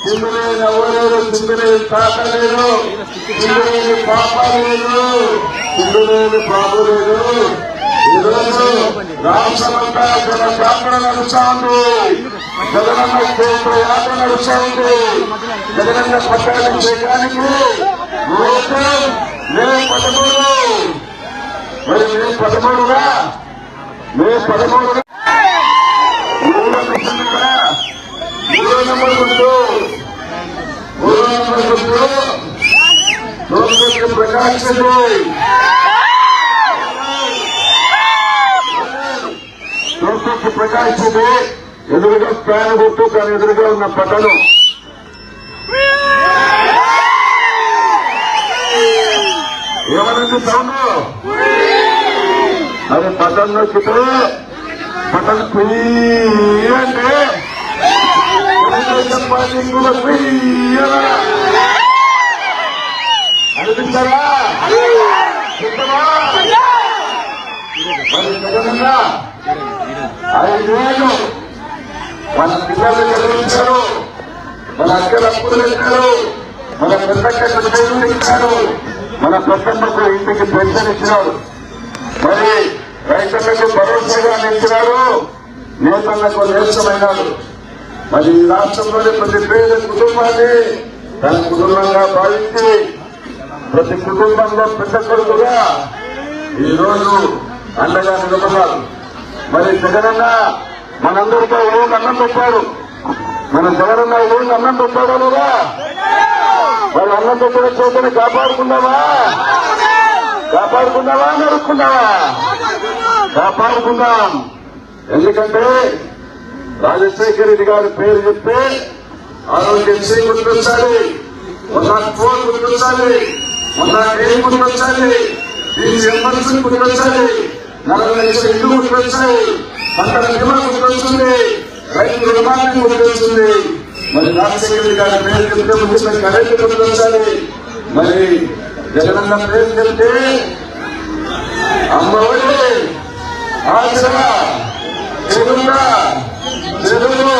సింగులేని అవ్వలేదు సింగులేని తాత లేదు సింగులేని పాప లేదు సింగులేని బాబు లేదు ఈరోజు రాష్ట్రమంతా జన యాత్ర నడుస్తా ఉంది జగనన్న క్షేత్ర యాత్ర నడుస్తా ఉంది జగనన్న పట్టాలను చేయడానికి మే పదమూడు. మరి మే పదమూడుగా? మే పదమూడుగా? మూడో నెంబర్ గుర్తు. మూడో నెంబర్ గుర్తు. రెడ్డి లోకేష్ ప్రకాష్ రెడ్డి ఎదురుగా ఫ్యాన్ గుర్తు కానీ ఎదురుగా ఉన్న పట్టణం ఏమనండి సౌండ్ అది పట్టణం నొక్కితే పట్టణం ప్రియ అంటే తెలుగుదేశం పార్టీ కూడా ప్రియరా అనిపిస్తారా సిద్ధమా? మరి జగనన్న మన అక్కల అప్పులు ఇచ్చారు మన పెద్దక్క చదువులు ఇచ్చారు మన పెద్దమ్మకు ఇంటికి పెన్షన్ ఇచ్చినారు మరి రైతులకు భరోసాగా నిలిచినారు. నేతలకు నేస్తమైనాడు మరి ఈ రాష్ట్రంలోని ప్రతి పేద కుటుంబాన్ని తన కుటుంబంగా భావించి ప్రతి కుటుంబంలో పెద్ద కొడుకుగా ఈ రోజు అండగా నిలబడాలి మరి జగనన్న మనందరితో ఊరు అన్నం పెట్టారు. మన జగనన్న ఊరు అన్నం పెట్టాడో లేదా మరి అన్నం పెట్టిన చేతిని కాపాడుకుందామా? కాపాడుకుందామా? నడుపుకుందామా కాపాడుకుందాం. ఎందుకంటే రాజశేఖర రెడ్డి గారి పేరు చెప్తే ఆరోగ్యశ్రీ గుర్తించాలి మొన్న ఫోన్ గుర్తించాలి మొన్న ఏం గుర్తించాలి దీని ఎమర్జెన్సీ గుర్తించాలి నలభై లక్షల ఇల్లు గుర్తించాలి పంటల బీమా రైతు రుణాన్ని మరి రాజశేఖర్ గారి పేరు చెప్తే ముఖ్యమైన కరెంటు గుర్తించాలి మరి జగనన్న పేరు చెప్తే అమ్మఒడి ఆచరణ చెరువుగా చెరువులు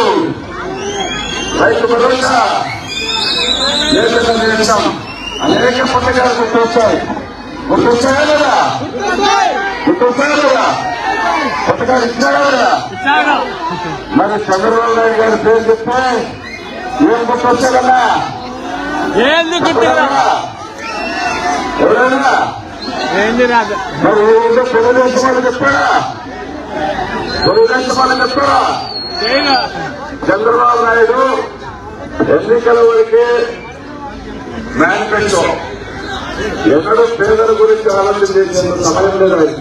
రైతు భరోసా అనేక పథకాలు గుర్తొచ్చాయి. గుర్తొచ్చాయా లేదా? గుర్తొచ్చాయా లేదా? పథకాలు ఇచ్చారా మరి చంద్రబాబు నాయుడు గారి పేరు చెప్తే ఏం గుర్తొచ్చారన్నా ఏంది ఎవరైనా మరి ఏదో తెలుగుదేశం వాళ్ళు చెప్పారా తెలుగుదేశం వాళ్ళు చెప్పారా చంద్రబాబు నాయుడు ఎన్నికల వరకే మేనిఫెస్టో ఎన్నడూ పేదల గురించి ఆలోచన చేసిన సమయం లేదు